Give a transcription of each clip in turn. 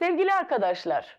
Sevgili arkadaşlar,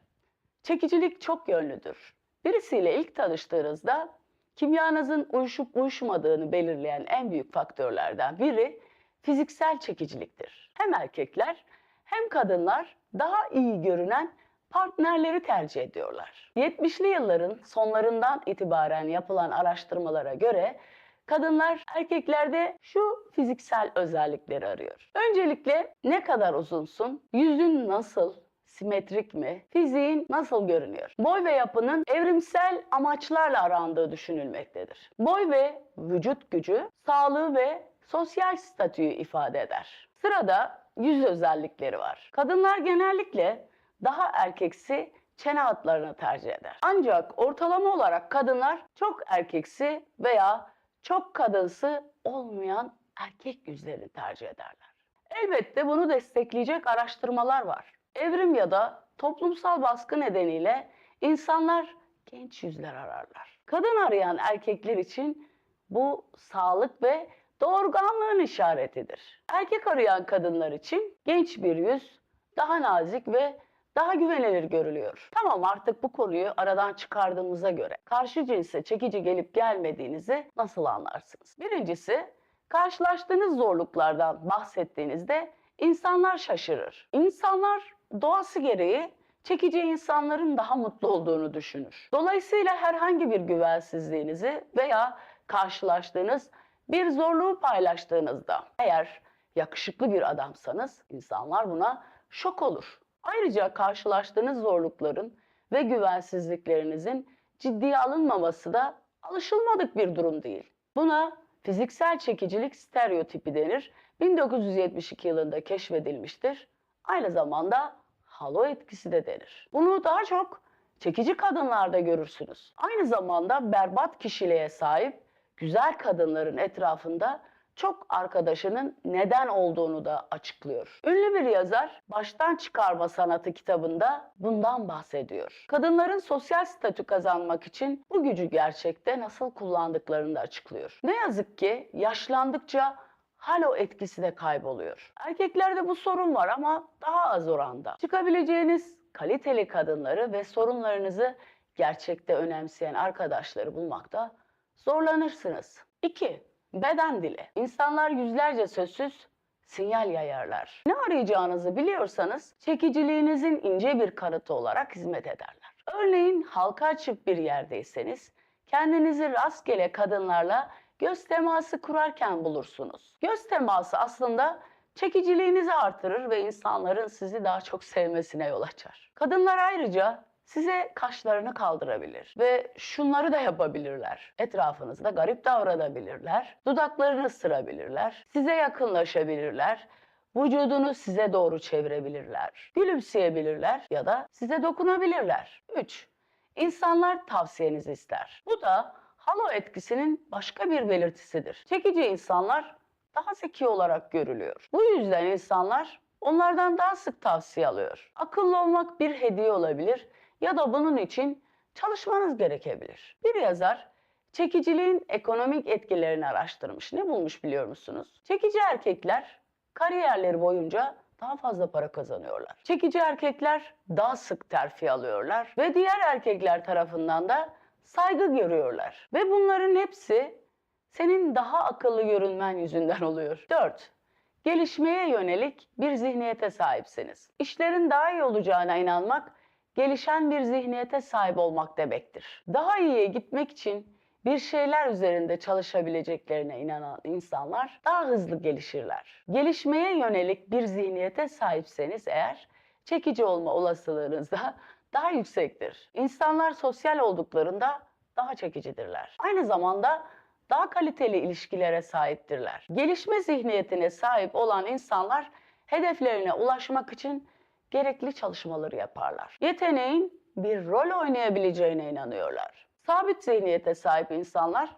çekicilik çok yönlüdür. Birisiyle ilk tanıştığınızda kimyanızın uyuşup uyuşmadığını belirleyen en büyük faktörlerden biri fiziksel çekiciliktir. Hem erkekler hem kadınlar daha iyi görünen partnerleri tercih ediyorlar. 70'li yılların sonlarından itibaren yapılan araştırmalara göre kadınlar erkeklerde şu fiziksel özellikleri arıyor. Öncelikle ne kadar uzunsun, yüzün nasıl, simetrik mi, fiziğin nasıl görünüyor? Boy ve yapının evrimsel amaçlarla arandığı düşünülmektedir. Boy ve vücut gücü, sağlığı ve sosyal statüyü ifade eder. Sırada yüz özellikleri var. Kadınlar genellikle daha erkeksi çene hatlarını tercih eder. Ancak ortalama olarak kadınlar çok erkeksi veya çok kadınsı olmayan erkek yüzlerini tercih ederler. Elbette bunu destekleyecek araştırmalar var. Evrim ya da toplumsal baskı nedeniyle insanlar genç yüzler ararlar. Kadın arayan erkekler için bu sağlık ve doğurganlığın işaretidir. Erkek arayan kadınlar için genç bir yüz daha nazik ve daha güvenilir görülüyor. Tamam artık bu konuyu aradan çıkardığımıza göre karşı cinse çekici gelip gelmediğinizi nasıl anlarsınız? Birincisi karşılaştığınız zorluklardan bahsettiğinizde insanlar şaşırır. İnsanlar doğası gereği çekici insanların daha mutlu olduğunu düşünür. Dolayısıyla herhangi bir güvensizliğinizi veya karşılaştığınız bir zorluğu paylaştığınızda eğer yakışıklı bir adamsanız insanlar buna şok olur. Ayrıca karşılaştığınız zorlukların ve güvensizliklerinizin ciddiye alınmaması da alışılmadık bir durum değil. Buna fiziksel çekicilik stereotipi denir. 1972 yılında keşfedilmiştir. Aynı zamanda halo etkisi de denir. Bunu daha çok çekici kadınlarda görürsünüz. Aynı zamanda berbat kişiliğe sahip güzel kadınların etrafında çok arkadaşının neden olduğunu da açıklıyor. Ünlü bir yazar Baştan Çıkarma Sanatı kitabında bundan bahsediyor. Kadınların sosyal statü kazanmak için bu gücü gerçekte nasıl kullandıklarını da açıklıyor. Ne yazık ki yaşlandıkça halo etkisi de kayboluyor. Erkeklerde bu sorun var ama daha az oranda. Çıkabileceğiniz kaliteli kadınları ve sorunlarınızı gerçekte önemseyen arkadaşları bulmakta zorlanırsınız. 2. Beden dili. İnsanlar yüzlerce sözsüz sinyal yayarlar. Ne arayacağınızı biliyorsanız çekiciliğinizin ince bir kanıtı olarak hizmet ederler. Örneğin halka açık bir yerdeyseniz kendinizi rastgele kadınlarla göz teması kurarken bulursunuz. Göz teması aslında çekiciliğinizi artırır ve insanların sizi daha çok sevmesine yol açar. Kadınlar ayrıca size kaşlarını kaldırabilir ve şunları da yapabilirler. Etrafınızda garip davranabilirler, dudaklarını ısırabilirler, size yakınlaşabilirler, vücudunu size doğru çevirebilirler, gülümseyebilirler ya da size dokunabilirler. 3. İnsanlar tavsiyenizi ister. Bu da halo etkisinin başka bir belirtisidir. Çekici insanlar daha zeki olarak görülüyor. Bu yüzden insanlar onlardan daha sık tavsiye alıyor. Akıllı olmak bir hediye olabilir ya da bunun için çalışmanız gerekebilir. Bir yazar çekiciliğin ekonomik etkilerini araştırmış. Ne bulmuş biliyor musunuz? Çekici erkekler kariyerleri boyunca daha fazla para kazanıyorlar. Çekici erkekler daha sık terfi alıyorlar ve diğer erkekler tarafından da saygı görüyorlar. Ve bunların hepsi senin daha akıllı görünmen yüzünden oluyor. 4. Gelişmeye yönelik bir zihniyete sahipsiniz. İşlerin daha iyi olacağına inanmak gelişen bir zihniyete sahip olmak demektir. Daha iyiye gitmek için bir şeyler üzerinde çalışabileceklerine inanan insanlar daha hızlı gelişirler. Gelişmeye yönelik bir zihniyete sahipseniz eğer çekici olma olasılığınız da daha yüksektir. İnsanlar sosyal olduklarında daha çekicidirler. Aynı zamanda daha kaliteli ilişkilere sahiptirler. Gelişme zihniyetine sahip olan insanlar hedeflerine ulaşmak için gerekli çalışmaları yaparlar. Yeteneğin bir rol oynayabileceğine inanıyorlar. Sabit zihniyete sahip insanlar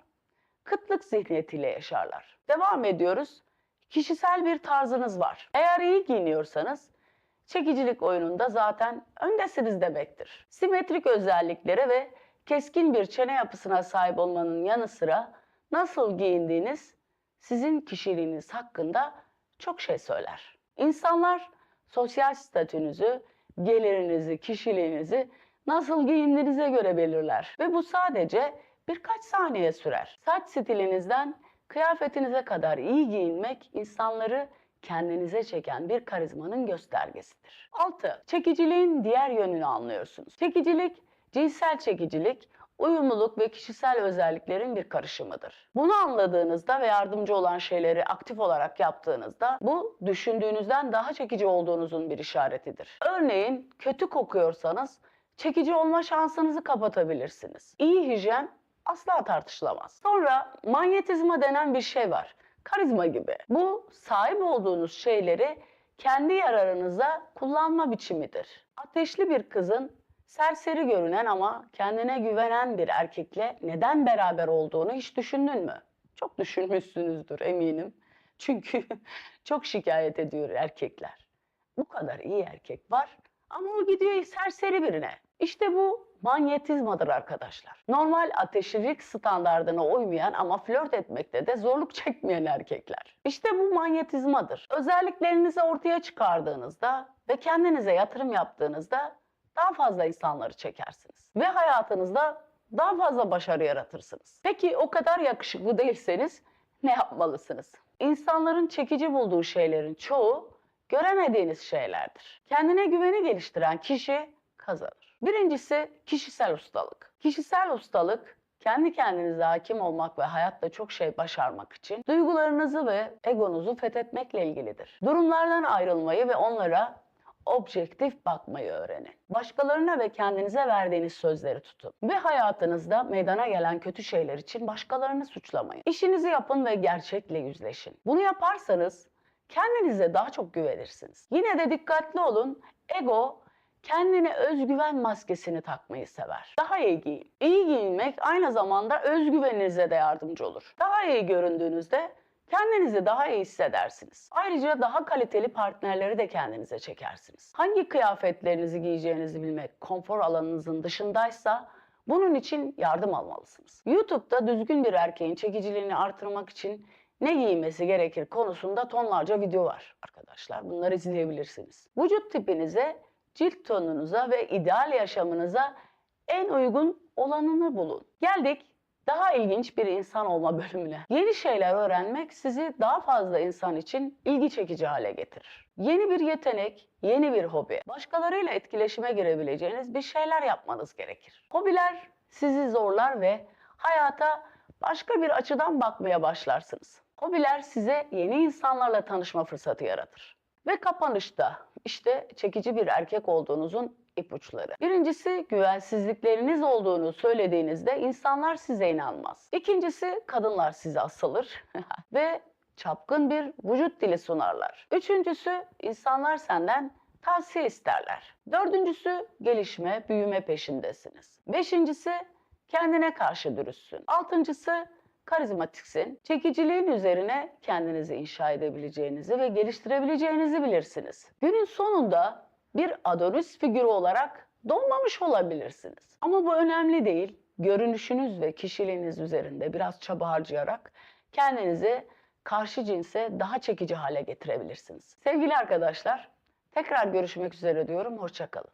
kıtlık zihniyetiyle yaşarlar. Devam ediyoruz. Kişisel bir tarzınız var. Eğer iyi giyiniyorsanız çekicilik oyununda zaten öndesiniz demektir. Simetrik özelliklere ve keskin bir çene yapısına sahip olmanın yanı sıra nasıl giyindiğiniz sizin kişiliğiniz hakkında çok şey söyler. İnsanlar sosyal statünüzü gelirinizi, kişiliğinizi nasıl giyindiğinize göre belirler. Ve bu sadece birkaç saniye sürer. Saç stilinizden kıyafetinize kadar iyi giyinmek insanları kendinize çeken bir karizmanın göstergesidir. 6. Çekiciliğin diğer yönünü anlıyorsunuz. Çekicilik, cinsel çekicilik, uyumluluk ve kişisel özelliklerin bir karışımıdır. Bunu anladığınızda ve yardımcı olan şeyleri aktif olarak yaptığınızda bu düşündüğünüzden daha çekici olduğunuzun bir işaretidir. Örneğin kötü kokuyorsanız çekici olma şansınızı kapatabilirsiniz. İyi hijyen asla tartışılamaz. Sonra manyetizma denen bir şey var. Karizma gibi. Bu sahip olduğunuz şeyleri kendi yararınıza kullanma biçimidir. Ateşli bir kızın serseri görünen ama kendine güvenen bir erkekle neden beraber olduğunu hiç düşündün mü? Çok düşünmüşsünüzdür eminim. Çünkü çok şikayet ediyor erkekler. Bu kadar iyi erkek var ama o gidiyor serseri birine. İşte bu manyetizmadır arkadaşlar. Normal ateşlilik standardına uymayan ama flört etmekte de zorluk çekmeyen erkekler. İşte bu manyetizmadır. Özelliklerinizi ortaya çıkardığınızda ve kendinize yatırım yaptığınızda daha fazla insanları çekersiniz. Ve hayatınızda daha fazla başarı yaratırsınız. Peki o kadar yakışıklı değilseniz ne yapmalısınız? İnsanların çekici bulduğu şeylerin çoğu göremediğiniz şeylerdir. Kendine güveni geliştiren kişi kazanır. Birincisi kişisel ustalık. Kişisel ustalık kendi kendinize hakim olmak ve hayatta çok şey başarmak için duygularınızı ve egonuzu fethetmekle ilgilidir. Durumlardan ayrılmayı ve onlara objektif bakmayı öğrenin. Başkalarına ve kendinize verdiğiniz sözleri tutun. Ve hayatınızda meydana gelen kötü şeyler için başkalarını suçlamayın. İşinizi yapın ve gerçekle yüzleşin. Bunu yaparsanız kendinize daha çok güvenirsiniz. Yine de dikkatli olun. Ego kendine özgüven maskesini takmayı sever. Daha iyi giyin. İyi giyinmek aynı zamanda özgüveninize de yardımcı olur. Daha iyi göründüğünüzde kendinizi daha iyi hissedersiniz. Ayrıca daha kaliteli partnerleri de kendinize çekersiniz. Hangi kıyafetlerinizi giyeceğinizi bilmek konfor alanınızın dışındaysa bunun için yardım almalısınız. YouTube'da düzgün bir erkeğin çekiciliğini artırmak için ne giymesi gerekir konusunda tonlarca video var arkadaşlar. Bunları izleyebilirsiniz. Vücut tipinize, cilt tonunuza ve ideal yaşamınıza en uygun olanını bulun. Geldik daha ilginç bir insan olma bölümüne. Yeni şeyler öğrenmek sizi daha fazla insan için ilgi çekici hale getirir. Yeni bir yetenek, yeni bir hobi, başkalarıyla etkileşime girebileceğiniz bir şeyler yapmanız gerekir. Hobiler sizi zorlar ve hayata başka bir açıdan bakmaya başlarsınız. Hobiler size yeni insanlarla tanışma fırsatı yaratır. Ve kapanışta işte çekici bir erkek olduğunuzun ipuçları. Birincisi güvensizlikleriniz olduğunu söylediğinizde insanlar size inanmaz. İkincisi kadınlar size asılır ve çapkın bir vücut dili sunarlar. Üçüncüsü insanlar senden tavsiye isterler. Dördüncüsü gelişme, büyüme peşindesiniz. Beşincisi kendine karşı dürüstsün. Altıncısı karizmatiksin. Çekiciliğin üzerine kendinizi inşa edebileceğinizi ve geliştirebileceğinizi bilirsiniz. Günün sonunda bir Adonis figürü olarak doğmamış olabilirsiniz. Ama bu önemli değil. Görünüşünüz ve kişiliğiniz üzerinde biraz çaba harcayarak kendinizi karşı cinse daha çekici hale getirebilirsiniz. Sevgili arkadaşlar, tekrar görüşmek üzere diyorum. Hoşçakalın.